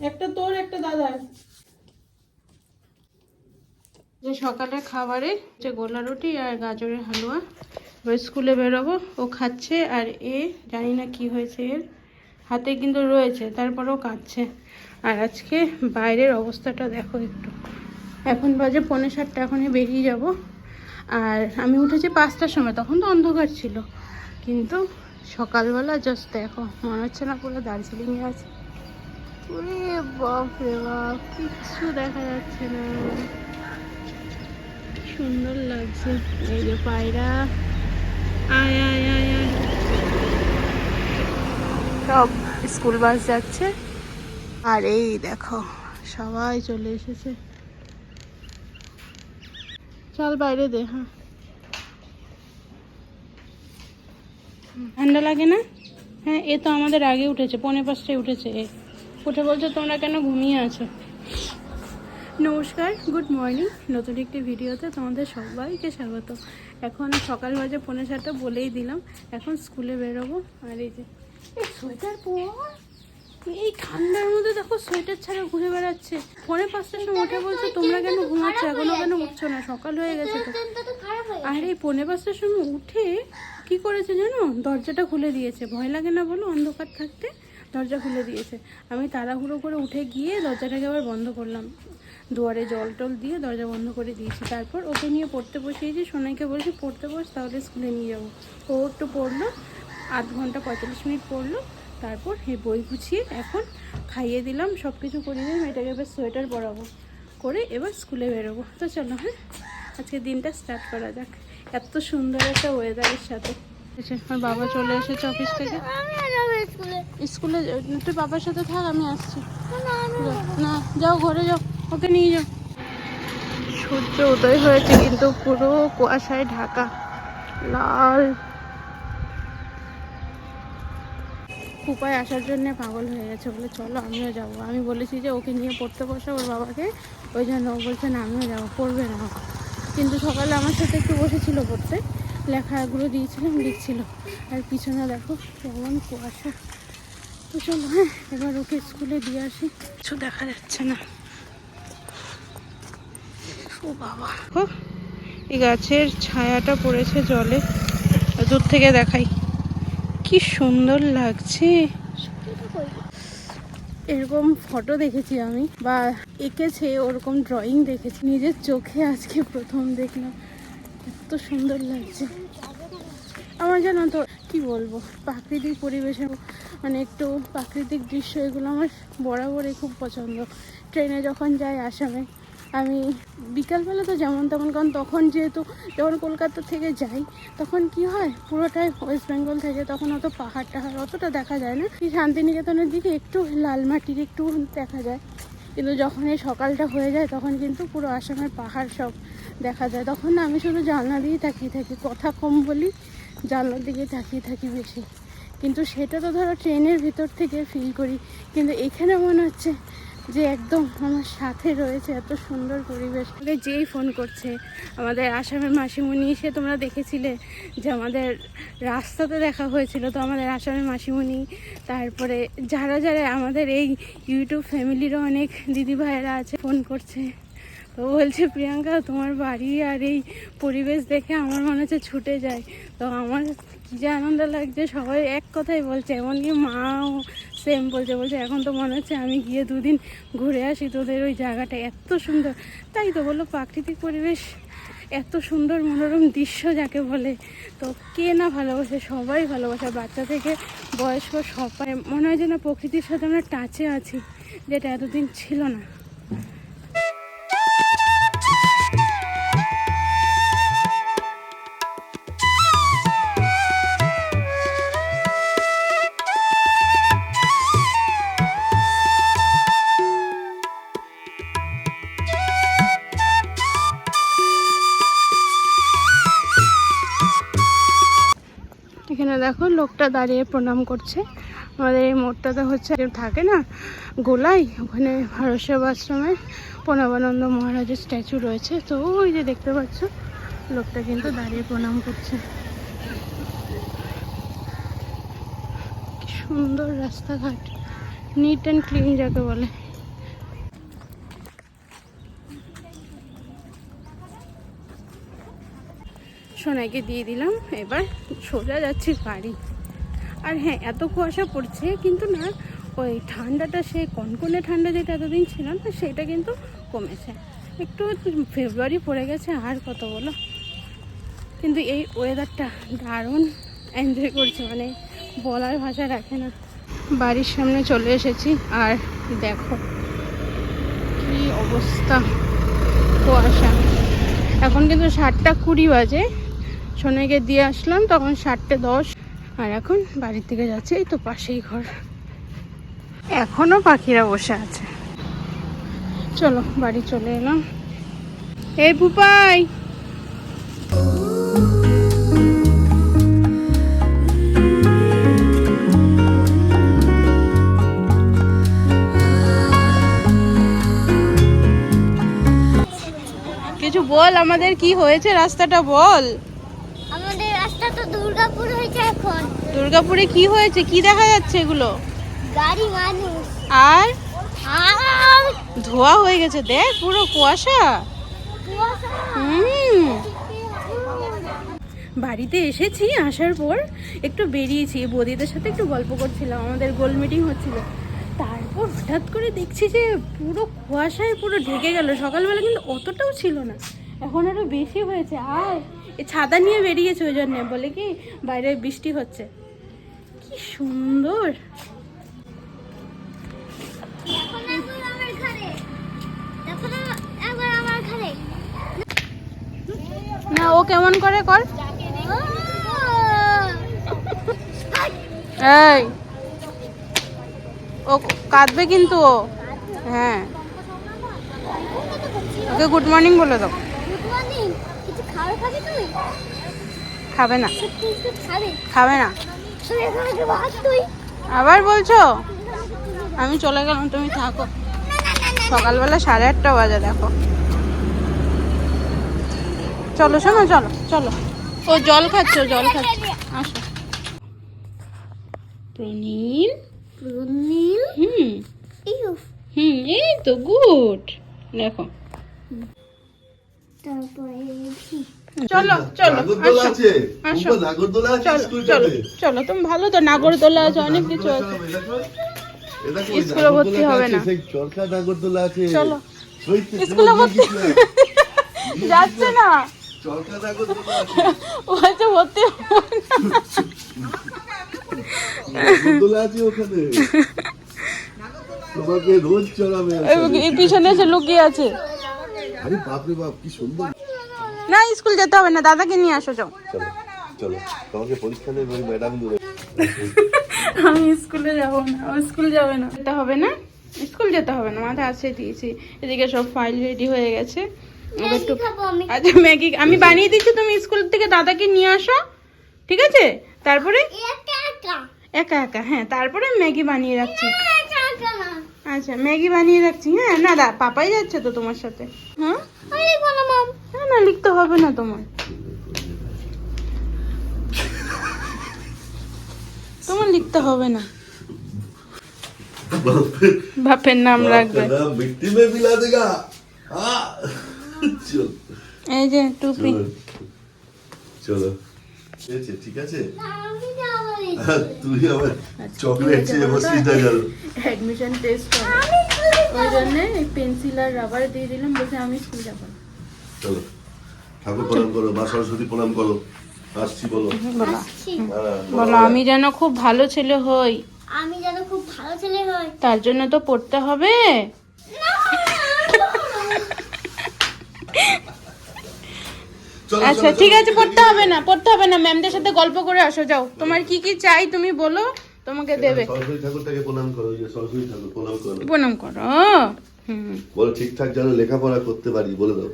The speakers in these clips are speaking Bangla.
একটা তোর, একটা দাদার। যে সকালে খাবারে যে গোলা রুটি আর গাজরের হালুয়া, এবার স্কুলে বেরোবো, ও খাচ্ছে আর এ জানি না কি হয়েছে এর। হাতে কিন্তু রয়েছে, তারপরেও কাঁদছে। আর আজকে বাইরের অবস্থাটা দেখো একটু। এখন বাজে পৌনে সাতটা, এখনই বেরিয়ে যাব। আর আমি উঠেছি পাঁচটার সময়, তখন তো অন্ধকার ছিল। কিন্তু সকালবেলা জাস্ট দেখো, মনে হচ্ছে না পুরো দার্জিলিংয়ে আছে। ওরে বাপ, কিচ্ছু দেখা যাচ্ছে না। সুন্দর লাগছে। এই যে পায়রা। আয় আয় আয় আয়। সব স্কুল বাস যাচ্ছে। আর এই দেখো, সবাই চলে এসেছে। চল বাইরে দে হ্যাঁ। ঠান্ডা লাগে না? হ্যাঁ এ তো আমাদের আগে উঠেছে, পৌনে পাঁচটায় উঠেছে উঠে বলছো তোমরা কেন ঘুমিয়ে আছো? নমস্কার, গুড মর্নিং। নতুন একটি ভিডিওতে তোমাদের সবাইকে স্বাগত। এখন সকাল বাজে পৌনে সাতটা বলেই দিলাম, এখন স্কুলে বেরোবো। আর এই যে, এই সোয়েটার পর, এই ঠান্ডার মধ্যে দেখো সোয়েটার ছাড়া ঘুরে বেড়াচ্ছে। পৌনে পাঁচটার সময় উঠে বলছো, তোমরা কেন ঘুমাচ্ছ? এখনও কেন উঠছো না? সকাল হয়ে গেছে তো। আর এই পৌনে পাঁচটার সময় উঠে কি করেছে জানো? দরজাটা খুলে দিয়েছে। ভয় লাগে না বলো? অন্ধকার থাকতে দরজা খুলে দিয়েছে। আমি তাড়াহুড়ো করে উঠে গিয়ে দরজাটাকে আবার বন্ধ করলাম। দুয়ারে জল টল দিয়ে দরজা বন্ধ করে দিয়েছি। তারপর ওকে নিয়ে পড়তে বসিয়েছি। সোনাইকে বলছি, পড়তে বস, তাহলে স্কুলে নিয়ে যাব। ও একটু পড়ল, আধ ঘণ্টা পঁয়তাল্লিশ মিনিট পড়ল। তারপর এই বই গুছিয়ে এখন খাইয়ে দিলাম সব কিছু করে দিলাম এটাকে এবার সোয়েটার পরাবো, করে এবার স্কুলে বেরোবো। তো চলো হ্যাঁ আজকে দিনটা স্টার্ট করা যাক। এত সুন্দর একটা ওয়েদারের সাথে। আমার বাবা চলে এসেছে অফিস থেকে। স্কুলে, তুই বাবার সাথে থাক, আমি আসছি। না, যাও, ঘরে যাও, ওকে নিয়ে যাও। সূর্য উদয় হয়েছে, কিন্তু পুরো কুয়াশায় ঢাকা, লাল। উপায় আসার জন্য পাগল হয়ে গেছে, বলে, চলো, আমিও যাব। আমি বলেছি যে, ওকে নিয়ে পড়তে বসে ওর বাবাকে। ওই জন্য ও বলছে, না, আমিও যাব, পড়বে না। কিন্তু সকালে আমার সাথে একটু বসেছিল পড়তে। লেখাগুলো দিয়েছিলাম, লিখছিল। আর পিছনে দেখো, কেমন কুয়াশা। তো চলো হ্যাঁ এবার ওকে স্কুলে দিয়ে আসি। কিছু দেখা যাচ্ছে না। ও বাবা। এই গাছের ছায়াটা পড়েছে জলে। দূর থেকে দেখাই। কি সুন্দর লাগছে। এরকম ফটো দেখেছি আমি, বা এঁকেছে, ওরকম ড্রয়িং দেখেছি। নিজের চোখে আজকে প্রথম দেখলাম। এত সুন্দর লাগছে। আমার জানো তো, কি বলব, প্রাকৃতিক পরিবেশে মানে একটু প্রাকৃতিক দৃশ্য এগুলো আমার বরাবরই খুব পছন্দ। ট্রেনে যখন যাই আসামে, আমি বিকালবেলা তো যেমন তেমন, কারণ তখন যেহেতু যখন কলকাতা থেকে যাই, তখন কি হয়, পুরোটাই ওয়েস্ট বেঙ্গল থেকে, তখন অত পাহাড় টাহাড় অতটা দেখা যায় না। শান্তিনিকেতনের দিকে একটু লাল মাটির একটু দেখা যায়। কিন্তু যখন এই সকালটা হয়ে যায়, তখন কিন্তু পুরো আসামের পাহাড় সব দেখা যায়। তখন না, আমি শুধু জানলা দিয়েই তাকিয়ে থাকি, কথা কম বলি জানলার দিকে তাকিয়ে থাকি বেশি। কিন্তু সেটা তো ধরো ট্রেনের ভিতর থেকে ফিল করি। কিন্তু এখানে মনে হচ্ছে যে একদম আমার সাথে রয়েছে এত সুন্দর পরিবেশ। যেই ফোন করছে, আমাদের আসামের মাসিমণি এসে তোমরা দেখেছিলে যে আমাদের রাস্তাতে দেখা হয়েছিল। তো আমাদের আসামের মাসিমণি, তারপরে যারা যারা আমাদের এই ইউটিউব ফ্যামিলিরও অনেক দিদি ভাইয়েরা আছে, ফোন করছে। তো বলছে, প্রিয়াঙ্কা, তোমার বাড়ি আর এই পরিবেশ দেখে আমার মনে হচ্ছে ছুটে যায় তো আমার কী যে আনন্দ লাগছে, সবাই এক কথাই বলছে, এমনকি মাও সেম বলছে বলছে, এখন তো মনে হচ্ছে আমি গিয়ে দুদিন ঘুরে আসি তোদের ওই জায়গাটা, এত সুন্দর। তাই তো বলল, প্রাকৃতিক পরিবেশ এত সুন্দর মনোরম দৃশ্য যাকে বলে। তো কে না ভালোবাসে, সবাই ভালোবাসে বাচ্চা থেকে বয়স্ক সবাই, মনে হয় যে না প্রকৃতির সাথে আমরা টাচে আছি, যেটা এতদিন ছিল না। এখানে দেখো লোকটা দাঁড়িয়ে প্রণাম করছে। আমাদের এই মোড়টাতে হচ্ছে থাকে না, গোলাই। ওখানে ভারত সেবাশ্রমের প্রণবানন্দ মহারাজের স্ট্যাচু রয়েছে। তো ওই যে দেখতে পাচ্ছ, লোকটা কিন্তু দাঁড়িয়ে প্রণাম করছে। সুন্দর রাস্তাঘাট নিট অ্যান্ড ক্লিন যাকে বলে। সোনাইকে দিয়ে দিলাম, এবার সোজা যাচ্ছি বাড়ি। আর হ্যাঁ এত কুয়াশা পড়ছে, কিন্তু না, ওই ঠান্ডাটা সে কনকনে ঠান্ডা যেটা এতদিন ছিল না, সেটা কিন্তু কমেছে। একটু ফেব্রুয়ারি পড়ে গেছে, আর কত বলো। কিন্তু এই ওয়েদারটা দারুণ এনজয় করছি মানে বলার ভাষা রাখে না। বাড়ির সামনে চলে এসেছি, আর দেখো কি অবস্থা, কুয়াশা। এখন কিন্তু সাতটা কুড়ি বাজে সোনাইকে দিয়ে আসলাম, তখন সাতটে দশ। আর এখন বাড়ির থেকে যাচ্ছে, এই তো পাশেই ঘর। এখনও পাখিরা বসে আছে। চলো, বাড়ি চলে এলাম। এই পুপাই কিছু বল আমাদের, কি হয়েছে? রাস্তাটা বল। রাস্তা তো দুর্গাপুর হয়েছে এখন। দুর্গাপুরে কি হয়েছে? কি দেখা যাচ্ছে এগুলো? গাড়ি মানুষ। আর? ধোয়া হয়ে গেছে। দেখ পুরো কুয়াশা। হুম। বাড়িতে এসেছি আসার পর একটু বেরিয়েছি। বৌদিদের সাথে একটু গল্প করছিলাম আমাদের গোল মিটিং হচ্ছিল। তারপর হঠাৎ করে দেখছি যে পুরো কুয়াশায় পুরো ঢেকে গেল। সকালবেলা কিন্তু অতটাও ছিল না। এখন আরও বেশি হয়েছে। আর এ ছাতা নিয়ে বেরিয়েছে ওই জন্যে, বলে কি বাইরে বৃষ্টি হচ্ছে। কি সুন্দর। না, ও কেমন করে কর। এই। ও কাঁদবে কিন্তু ও। হ্যাঁ। ওকে গুড মর্নিং বলে দাও গুড মর্নিং কিছু খাবার খাবি না। খাবে। না। আবার বলছো? আমি চলে গেলাম তুমি থাকো। সকালবেলা সাড়ে আটটা বাজে দেখো। চলো শোনো চলো চলো। ও জল খাচ্ছ জল খাচ্ছ। আসো। প্রনীল নীল? হুম। হুম এই তো গুড। দেখো। চলো চলো আছে। আসো। বাবা, নাগরদোলা আছে চলো চলো তুমি ভালো তো নাগরদোলা আছে অনেক কিছু আছে। স্কুলে ভর্তি হবে না। চরকা নাগরদোলা আছে। চলো। স্কুলে ভর্তি যাচ্ছে না। চরকা নাগরদোলা আছে। বলছে ভর্তি নাগরদোলা আছে ওখানে। তোমাকে রোজ চড়াবে। এই- এই পিছনে লুকিয়ে আছে। আরে বাপরে বাপ কি সুন্দর। না স্কুল যেতে হবে না দাদাকে নিয়ে আসো চলো চলো। তোমাকে পরীক্ষা নেবে ওই ম্যাডামগুলো আমি স্কুলে যাব না ও স্কুল যাবে না। যেতে হবে না? স্কুল যেতে হবে না মাথায় আছে দিয়েছি। এদিকে সব ফাইল রেডি হয়ে গেছে। আচ্ছা ম্যাগি আমি বানিয়ে দিচ্ছি তুমি স্কুল থেকে দাদাকে নিয়ে আসো। ঠিক আছে? তারপরে? একা একা। হ্যাঁ তারপরে ম্যাগি বানিয়ে রাখছি। আচ্ছা ম্যাগি বানিয়ে রাখছি হ্যাঁ? না দা পাপাই যাচ্ছে তো তোমার সাথে। হ্যাঁ? না না লিখতে হবে না তোমার তোমার লিখতে হবে না। বাপের নাম রাখবে। এই যে টুপি। চলো। ঠিক আছে আমি তুই আবার চকলেট চেয়ে বসিস না গেল অ্যাডমিশন টেস্ট হবে ওই জন্য পেন্সিল আর রাবার দিয়ে দিলাম বলছে আমি স্কুল যাব। চলো ঠাকুর প্রণাম করো মা সরস্বতী প্রণাম করো আসছি বলো বলো হ্যাঁ, আমি যেন খুব ভালো ছেলে হই আমি যেন খুব ভালো ছেলে হই তার জন্য তো পড়তে হবে আচ্ছা ঠিক আছে পড়তে হবে না পড়তে হবে না ম্যামদের সাথে গল্প করে আসো যাও। তোমার কি কি চাই তুমি বলো তোমাকে দেবে। সরস্বতী ঠাকুরটাকে প্রণাম করো যে সরস্বতী ঠাকুর প্রণাম করো। প্রণাম করো হুম। বলো ঠিকঠাক যেন লেখাপড়া করতে পারি বলে দাও।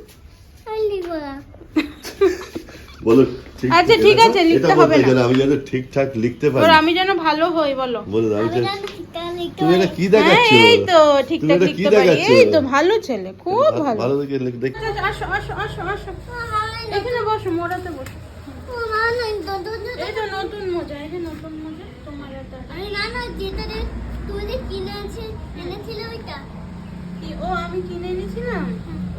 বলো আচ্ছা, ঠিক আছে, লিখতে হবে না। আমি যেন ঠিকঠাক লিখতে পারি। আমি যেন ভালো হই বলো। বলে দাও আমি আমি যেন- যেন ঠিকঠাক লিখতে তুমি এটা কি হ্যাঁ দেখাচ্ছ এই তো ঠিকঠাক লিখতে পারি। এই তো ভালো ছেলে খুব ভালো ভালো। দেখে লিখ- দেখ আচ্ছা, আসো আসো আসো আসো। এখানে বসো মোড়াতে বসো। তো নতুন মোজা যে নতুন মোজা তোমার এটা। আরে না না যেটা তুই যে কিনে আছে এনেছিল ওইটা। কি ও আমি কিনে এনেছিলাম?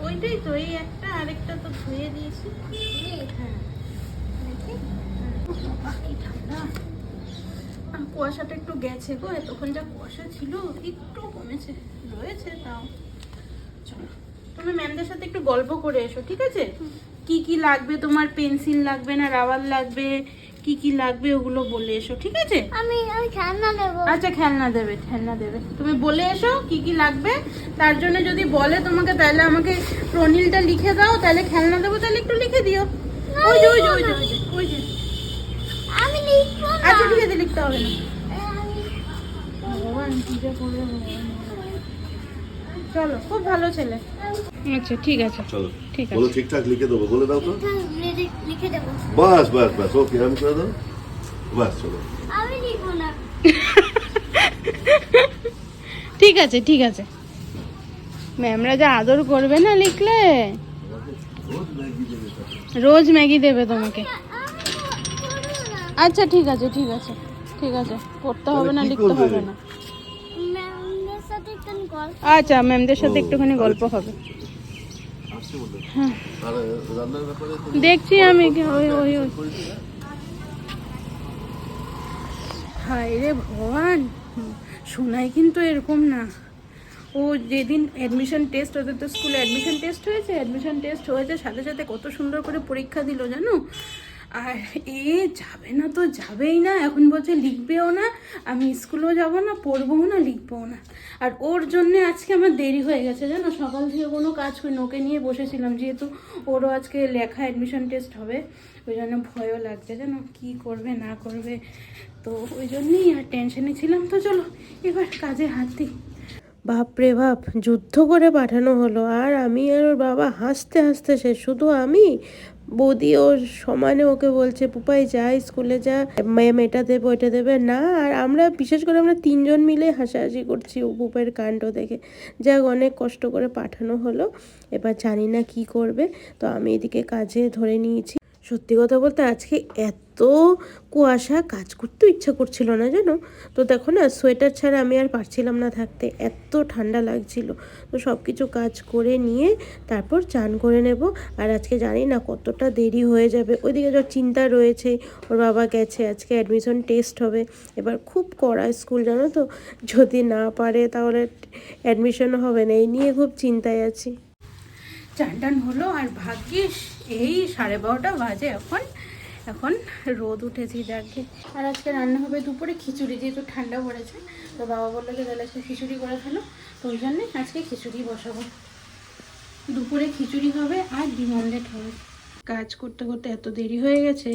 ওইটাই তো এই একটা আরেকটা তো ধুয়ে দিয়েছি। হ্যাঁ। কুয়াশাটা একটু গেছে গো তখন যা কুয়াশা ছিল একটু কমেছে রয়েছে তাও। চলো তুমি ম্যামদের সাথে একটু গল্প করে এসো ঠিক আছে? কি কি লাগবে? তোমার পেন্সিল লাগবে না রাবার লাগবে? কি কি লাগবে? ওগুলো বলে এসো ঠিক আছে? আমি আমি খেলনা নেব। আচ্ছা খেলনা দেবে খেলনা দেবে। তুমি বলে এসো কি কি লাগবে। তার জন্য যদি বলে তোমাকে তাহলে আমাকে প্রনিলটা লিখে দাও। তাহলে খেলনা দেবো তাহলে একটু লিখে দিও। ওই যে ওই যে ওই যে ওই যে আমি লিখব না। আচ্ছা ঠিক আছে লিখতে হবে না। ভগবান করবে চলো খুব ভালো ছেলে। আচ্ছা ঠিক আছে। চলো। ঠিক আছে। বলো ঠিকঠাক লিখে দেবো বলে দাও তো। লিখে- লিখে দেবো। বাস বাস বাস ওকে আমি করে দাও। বাস চলো। আমি লিখব না। ঠিক আছে ঠিক আছে। ম্যামরা যা আদর করবে না লিখলে? রোজ ম্যাগি দেবে তোমাকে। আচ্ছা ঠিক আছে ঠিক আছে ঠিক আছে। পড়তে হবে না লিখতে হবে না। ম্যামদের সাথে একটু গল্প। আচ্ছা ম্যামদের সাথে একটুখানি গল্প। হবে আসছে বলে হ্যাঁ আর রান্নার ব্যাপারে তো- দেখছি আমি কি- ওই ওই ওই। হায় রে ভগবান শোনাই কিন্তু এরকম না। ও যেদিন অ্যাডমিশন টেস্ট ওদের তো স্কুলে অ্যাডমিশন টেস্ট হয়েছে অ্যাডমিশন টেস্ট হয়েছে সাথে সাথে কত সুন্দর করে পরীক্ষা দিল জানো? আর এ যাবে না তো যাবেই না। এখন বলছে লিখবেও না, আমি স্কুলেও যাব না, পড়বও না, লিখবও না। আর ওর জন্যে আজকে আমার দেরি হয়ে গেছে, জানো? সকাল থেকে কোনো কাজ করি ওকে নিয়ে বসেছিলাম, যেহেতু ওরও আজকে লেখা অ্যাডমিশন টেস্ট হবে, ওই জন্য ভয়ও লাগছে, জানো? কী করবে, না করবে? তো ওই জন্যই আর টেনশনে ছিলাম তো, চলো, এবার কাজে হাত দিই। বাপরে বাপ, যুদ্ধ করে পাঠানো হলো। আর আমি আর ওর বাবা হাসতে হাসতে সে শুধু আমি? বৌদি ওর সমানে ওকে বলছে, পুপাই, যা, স্কুলে যা ম্যাম এটা দেবে, ওইটা দেবে। না, আর আমরা বিশেষ করে আমরা তিনজন মিলে হাসাহাসি করছি পুপের কাণ্ড দেখে। যাক, অনেক কষ্ট করে পাঠানো হলো। এবার জানি না কি করবে। তো আমি এদিকে কাজে ধরে নিয়েছি। সত্যি কথা বলতে আজকে এত কুয়াশা কাজ করতে ইচ্ছা করছিল না, জানো? তো দেখো না, সোয়েটার ছাড়া আমি আর পারছিলাম না থাকতে, এত ঠান্ডা লাগছিল। তো সব কিছু কাজ করে নিয়ে তারপর চান করে নেব। আর আজকে জানি না কতটা দেরি হয়ে যাবে। ওইদিকে যা চিন্তা রয়েছে, ওর বাবা গেছে, আজকে অ্যাডমিশন টেস্ট হবে। এবার খুব কড়া স্কুল জানো তো? যদি না পারে তাহলে অ্যাডমিশন হবে না, এই নিয়ে খুব চিন্তায় আছি। চান টান হলো, আর ভাগ্যিস এই সাড়ে বারোটা বাজে এখন। এখন রোদ উঠেছি যাকে আর আজকে রান্না হবে দুপুরে খিচুড়ি, যেহেতু ঠান্ডা পড়েছে, তো বাবা বলল যে তাহলে আজকে খিচুড়ি করে ফেলো, তো ওই জন্যে আজকে খিচুড়ি বসাবো। দুপুরে খিচুড়ি হবে আর ডিম অমলেট হবে। কাজ করতে করতে এত দেরি হয়ে গেছে।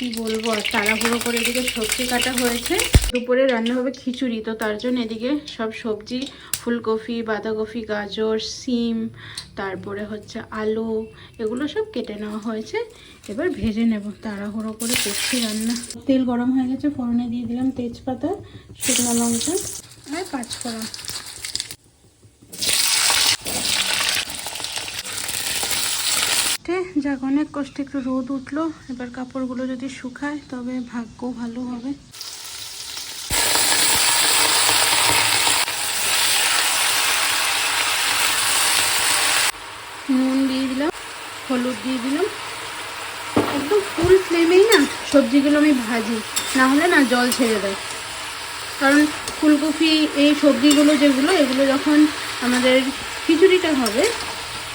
কি বলব, আর তাড়াহুড়ো করে এদিকে সবজি কাটা হয়েছে। দুপুরে রান্না হবে খিচুড়ি, তো তার জন্য এদিকে সব সবজি, ফুলকপি, বাঁধাকপি, গাজর, সিম, তারপরে হচ্ছে আলু, এগুলো সব কেটে নেওয়া হয়েছে। এবার ভেজে নেব, তাড়াহুড়ো করে করছি রান্না। তেল গরম হয়ে গেছে, ফোড়নে দিয়ে দিলাম তেজপাতা, শুকনো লঙ্কা আর পাঁচফোড়ন। উঠে যাক, অনেক কষ্টে একটু রোদ উঠল। এবার কাপড়গুলো যদি শুকায়, তবে ভাগ্য ভালো হবে। নুন দিয়ে দিলাম, হলুদ দিয়ে দিলাম। একদম ফুল ফ্লেমেই না, সবজিগুলো আমি ভাজি। না হলে না জল ছেড়ে দেয়। কারণ ফুলকপি এই সবজিগুলো যেগুলো, এগুলো যখন আমাদের খিচুড়িটা হবে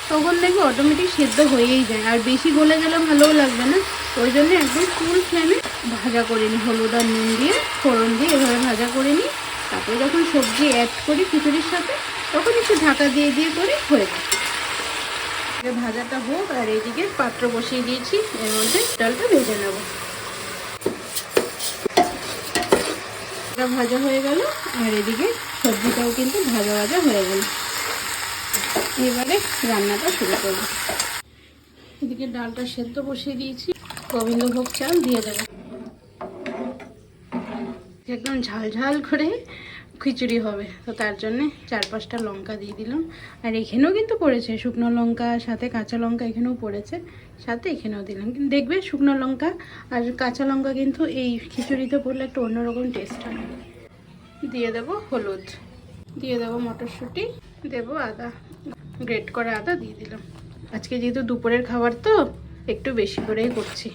তখন দেখবে অটোমেটিক সেদ্ধ হয়েই যায়। আর বেশি গলে গেলে ভালোও লাগবে না। ওই জন্য একদম ফুল ফ্লেমে ভাজা করে নিই হলুদ আর নুন দিয়ে, ফোড়ন দিয়ে এভাবে ভাজা করে নিই তারপরে যখন সবজি অ্যাড করি খিচুড়ির সাথে, তখন একটু ঢাকা দিয়ে দিয়ে করে হয়ে যায়। ভাজাটা হোক, আর এইদিকে পাত্র বসিয়ে দিয়েছি। এর মধ্যে ডালটা ভেজে নেব। ভাজা হয়ে গেল, আর এদিকে সবজিটাও কিন্তু ভাজা ভাজা হয়ে গেল। এবারে রান্নাটা শুরু করব। এদিকে ডালটা সেদ্ধ বসিয়ে দিয়েছি। গোবিন্দভোগ চাল দিয়ে দেবো। একদম ঝাল ঝাল করে খিচুড়ি হবে। তো তার জন্য চার পাঁচটা লঙ্কা দিয়ে দিলাম। আর এখানেও কিন্তু পড়েছে শুকনো লঙ্কা, সাথে কাঁচা লঙ্কা এখানেও পড়েছে, সাথে এখানেও দিলাম। কিন্তু দেখবে শুকনো লঙ্কা আর কাঁচা লঙ্কা কিন্তু এই খিচুড়িতে পড়লে একটু অন্যরকম টেস্ট হয়। দিয়ে দেবো হলুদ। দিয়ে দেবো মটরশুঁটি, দেবো আদা। গ্রেট করে আদা দিয়ে দিলাম। আজকে যেহেতু দুপুরের খাবার তো, একটু বেশি করেই করছি।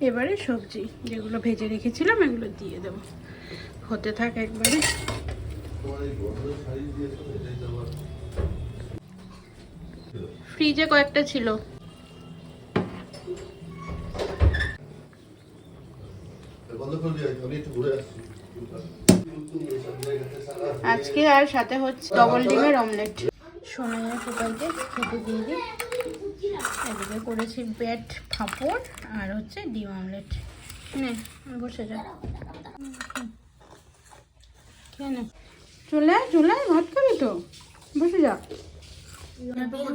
এবারে সবজি, যেগুলো ভেজে রেখেছিলাম, এগুলো দিয়ে দেবো। হতে থাক একবারে। ফ্রিজে কয়েকটা ছিল। বন্ধ করে দিয়ে আমি একটু ঘুরে আসছি। আজকে আর সাথে হচ্ছে ডবল ডিমের অমলেট সোনাইয়া পোকাইকে খেতে দিয়ে দিই। এদিকে করেছি ব্যাট পাঁপড় আর হচ্ছে ডিম অমলেট নে বসে যা। কেন চলে আয় চলে আয় ভাত খাবি তো? বসে যা।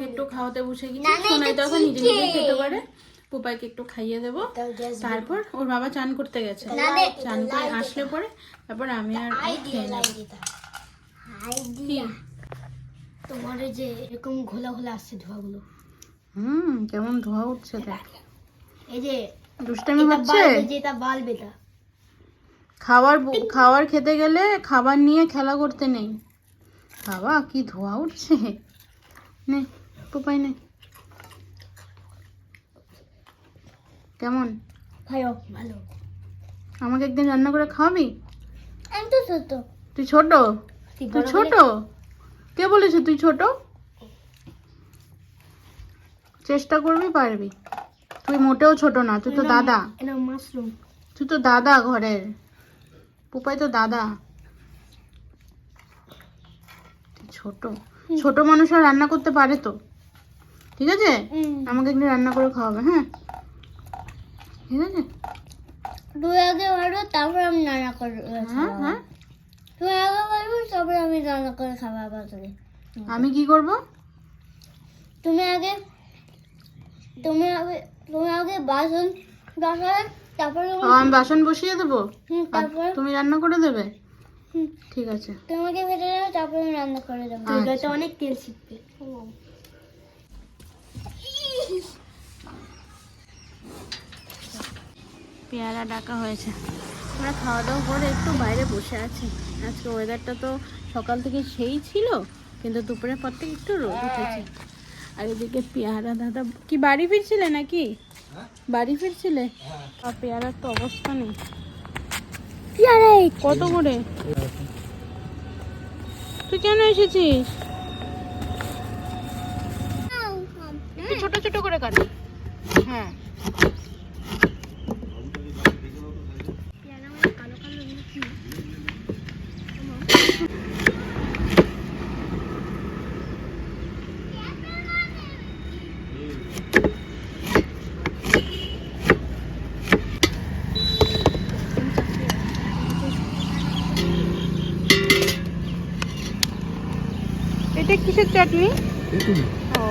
একটু খাওয়াতে বসে গেছি। সোনাই তো এখন নিজে নিজে খেতে পারে। পোপাইকে একটু খাইয়ে দেবো। তারপর ওর বাবা চান করতে গেছে। চান করে আসলে পরে তারপর আমি আর খেয়ে নেব? তোমার যে এরকম ঘোলা ঘোলা আসছে ধোয়াগুলো। হুম কেমন ধোয়া উঠছে দেখ। এই যে দুষ্টামি হচ্ছে? যেটা বাল্ব এটা। খাবার খাবার খেতে গেলে খাবার নিয়ে খেলা করতে নেই। বাবা কি ধোয়া উঠছে। নে পোপাই নে। কেমন? ভালো ভালো। আমাকে একদিন রান্না করে খাওয়াবি? আমি তো ছোট। তুই ছোট? তুই ছোট? কে বলেছে তুই ছোট? চেষ্টা করবি পারবি। তুই মোটেও ছোট না তুই তো দাদা। তুই তো দাদা ঘরের। পুপাই তো দাদা। ছোট। ছোট মানুষরা রান্না করতে পারে তো। ঠিক আছে? আমাকে একটু রান্না করে খাওয়াবে হ্যাঁ? ঠিক আছে তুই আগে বাড়ো তারপর আমি রান্না করে হ্যাঁ হ্যাঁ। তুই আগে বাড়বো তারপর আমি রান্না করে খাব আবার আমি কি করব? তুমি আগে তুমি আগে তুমি আগে বাসন বসাবে তারপরে আমি বাসন বসিয়ে দেবো? তারপর? তুমি রান্না করে দেবে? হুম, ঠিক আছে। তোমাকে ভেজে দেবে তারপরে আমি রান্না করে দেবো। আচ্ছা। অনেক তেল শিখবে পেয়ারা ডাকা হয়েছে। আমরা খাওয়া দাওয়া করে একটু বাইরে বসে আছি। আজকে ওয়েদারটা তো সকাল থেকে সেই ছিল কিন্তু দুপুরের পর থেকে একটু রোদ উঠেছে। আর এদিকে পেয়ারা দাদা কি বাড়ি ফিরছিলে নাকি? বাড়ি ফিরছিলে? আর পেয়ারার তো অবস্থা নেই। কত করে? তুই কেন এসেছিস? ছোট ছোট করে কাটি হ্যাঁ। এটা কিসের চাটনি? ও।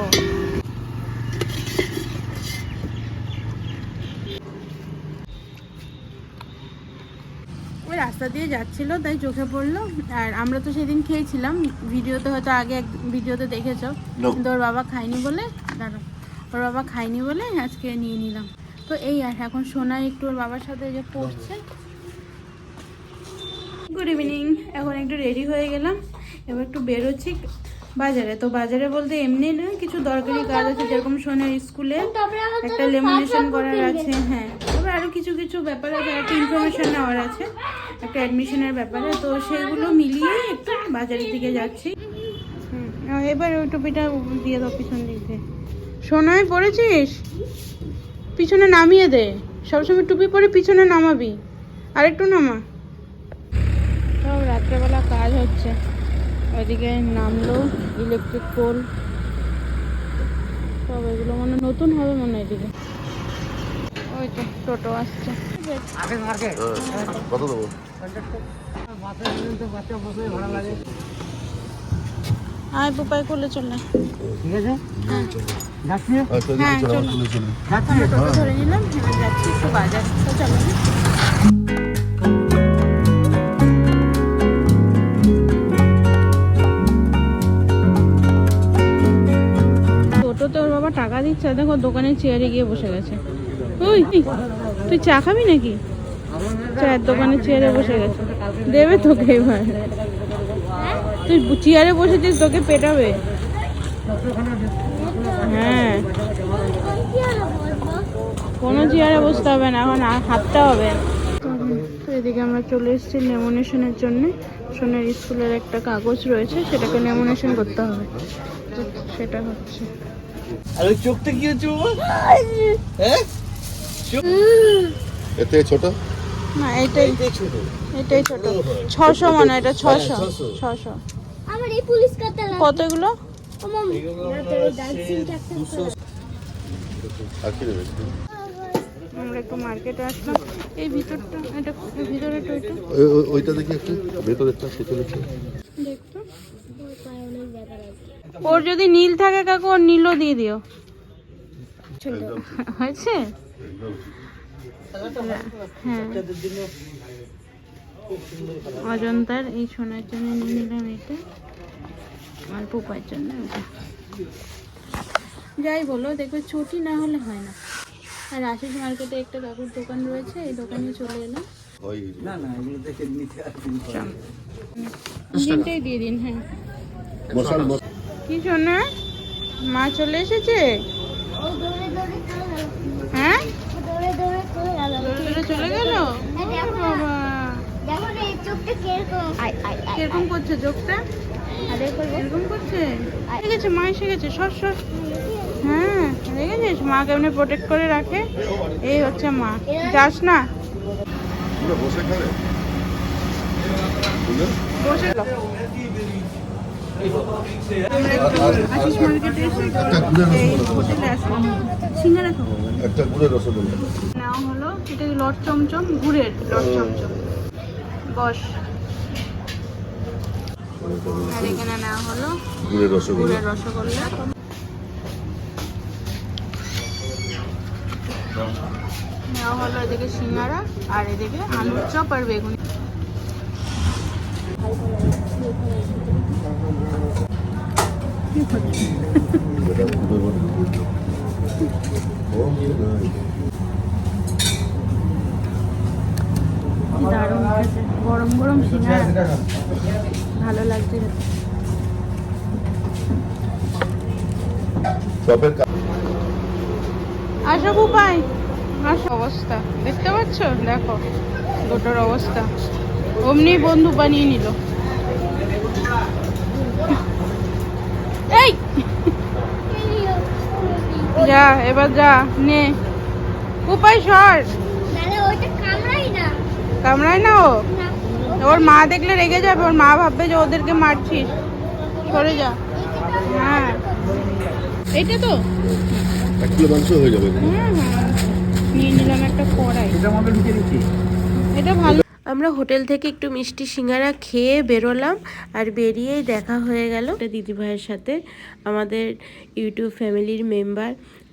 ওই রাস্তা দিয়ে যাচ্ছিল তাই চোখে পড়ল। আর আমরা তো সেদিন খেয়েছিলাম। ভিডিওতে হয়তো আগে এক ভিডিওতে দেখেছ। কিন্তু ওর বাবা খায়নি বলে দাঁড়ো ওর বাবা খায়নি বলে আজকে নিয়ে নিলাম। তো এই আর এখন সোনাই একটু ওর বাবার সাথে যে পড়ছে গুড ইভিনিং এখন একটু রেডি হয়ে গেলাম। এবার একটু বেরোচ্ছি। বাজারে। তো বাজারে বলতে এমনি না কিছু দরকারি কাজ আছে যেরকম সোনার স্কুলে একটা লেমিনেশন করার আছে হ্যাঁ। তবে আরও কিছু কিছু ব্যাপার আছে একটা ইনফরমেশন নেওয়ার আছে একটা অ্যাডমিশনের ব্যাপারে। তো সেগুলো মিলিয়ে একটু বাজারের দিকে যাচ্ছি। হুম, এবার ওই টুপিটা দিয়ে দাও পিছন দিক দিয়ে। সোনায় পড়েছিস পিছনে নামিয়ে দে। সবসময় টুপি পরে পিছনে নামাবি। আরেকটু নামা। সব রাত্রেবেলা কাজ হচ্ছে। ওইদিকে নামলো ইলেকট্রিক পোল সব এগুলো মানে নতুন হবে মনে হয় এদিকে। ওই তো টোটো আসছে। হ্যাঁ, কত দেবো? আয় পোপাই করলে চলে। আচ্ছা হ্যাঁ, চলো চলো। তুলে চলি। টোটো ধরে নিলাম যাচ্ছি একটু বাজার। তো চলো। টাকা দিচ্ছে? দেখো দোকানের চেয়ারে গিয়ে বসে গেছে। ওই, তুই চা খাবি নাকি? চায়ের দোকানের চেয়ারে বসে গেছে। দেবে তোকে এবার। তুই চেয়ারে বসেছিস, তোকে পেটাবে। হ্যাঁ। কোনো চেয়ারে বসতে হবে না, এখন হাঁটতে হবে। এদিকে আমরা চলে এসেছি নেমোনেশনের জন্য। সোনের স্কুলের একটা কাগজ রয়েছে, সেটাকে নেমোনেশন করতে হবে। সেটা হচ্ছে। আর ওই চোখটা কি হচ্ছে বাবা? হ্যাঁ? এতে ছোট? না এটাই। ছোট। এটাই ছোট। ছশো মানে এটা ছশো হ্যাঁ, ছশো। ছশো। আমার এই পুলিশ কাটতে লাগে কত এগুলো ও মাম্মি ডান্সিং দুশো আর কি নেবে আমরা একটু মার্কেটে আসলাম। এই ভিতরটা এটা ভিতরে ওইটা দেখি একটু। ভেতরেরটা দেখতো ওর যদি নীল থাকে কাকু ওর নীলও দিয়ে দিও। হয়েছে? হ্যাঁ। অজন্তার এই সোনার জন্য নিয়ে নিলাম এটা। আর পোপার জন্য যাই বলো দেখবে ছুটি না হলে হয় না। আর আশিস মার্কেটে একটা কাকুর দোকান রয়েছে এই দোকানে চলে এলাম। দিয়ে দিন হ্যাঁ। কি শোনা? মা চলে এসেছে? হ্যাঁ? দৌড়ে চলে গেল। বাবা। কীরকম করছে চোখটা এরকম করছে? গেছে মা এসে গেছে সর সর। হ্যাঁ দেখেছিস মা কেমনি প্রোটেক্ট করে রাখে? এই হচ্ছে মা। যাস না। বসে। আশিস মার্কেটে এসে এই হোটেলে আসলাম সিঙ্গারা খাব একটা গুড়ের রসগোল্লা। নেওয়া হলো এটা লট চমচম গুড়ের লট চমচম। বস। আর এখানে নেওয়া হলো গুড়ের রসগোল্লা। গুড়ের রসগোল্লা। নেওয়া হলো এদিকে সিঙ্গারা আর এদিকে আলুর চপ আর বেগুনি। দারুণ গরম গরম সিঙ্গারা। ভালো লাগছে আসো আসো। অবস্থা। দেখতে পাচ্ছ? দেখো দুটোর অবস্থা। অমনি বন্ধু বানিয়ে নিল। এই! যা এবার যা নে। কুপাই সর। কামড়াই না। কামড়ায় না ও? ওর মা দেখলে রেগে যাবে ওর মা ভাববে যে ওদেরকে মারছিস। সরে যা। হ্যাঁ। এইটা তো? এক কিলো মাংস হয়ে যাবে। হ্যাঁ হ্যাঁ নিয়ে নিলাম একটা কড়াই। এটা আমাদের ঢুকে দিচ্ছি। এটা ভালো আমরা হোটেল থেকে একটু মিষ্টি সিঙ্গারা খেয়ে বেরোলাম আর বেরিয়েই দেখা হয়ে গেল। একটা দিদিভাইয়ের সাথে আমাদের ইউটিউব ফ্যামিলির মেম্বার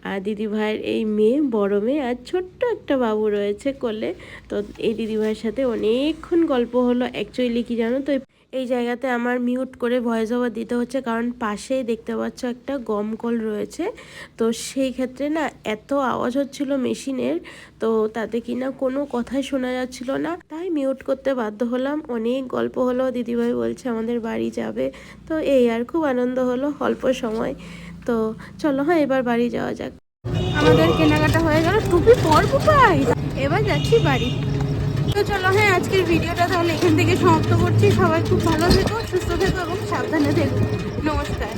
আর দিদিভাইয়ের এই মেয়ে, বড় মেয়ে আর ছোট্ট একটা বাবু রয়েছে কোলে। তো এই দিদিভাইয়ের সাথে অনেকক্ষণ গল্প হলো। অ্যাকচুয়ালি কি জানো তো এই জায়গাতে আমার মিউট করে ভয়েস ওভার দিতে হচ্ছে, কারণ পাশেই দেখতে পাচ্ছ একটা গম কল রয়েছে। তো সেই ক্ষেত্রে না, এত আওয়াজ হচ্ছিল মেশিনের, তো তাতে কিনা কোনো কথাই শোনা যাচ্ছিল না। তাই মিউট করতে বাধ্য হলাম। অনেক গল্প হলো, দিদিভাই বলছে আমাদের বাড়ি যাবে। তো এই আর খুব আনন্দ হলো, অল্প সময়। তো চলো হ্যাঁ এবার বাড়ি যাওয়া যাক। আমাদের কেনাকাটা হয়ে গেল। টুপি পর পাই? এবার যাচ্ছি বাড়ি। তো চলো হ্যাঁ আজকের ভিডিওটা তাহলে এখান থেকে সমাপ্ত করছি। সবাই খুব ভালো থেকো, সুস্থ থেকো এবং সাবধানে থেকো। নমস্কার।